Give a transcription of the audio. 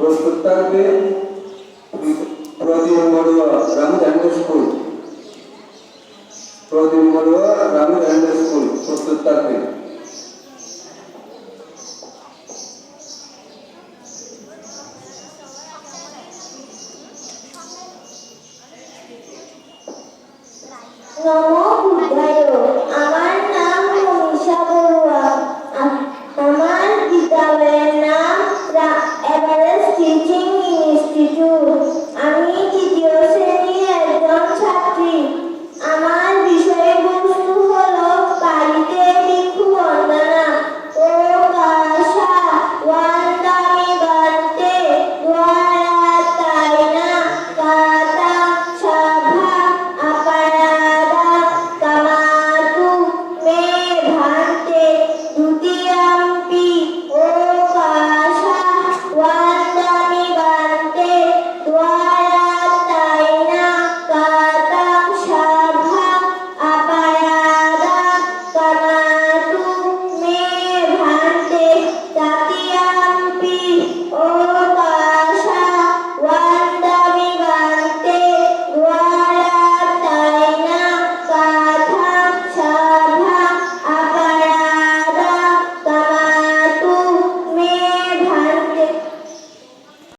প্রস্তুত থাকবে Pradip Ram Ramchandra school. Pradip Barua Ramchandra school প্রস্তুত থাকবে নমো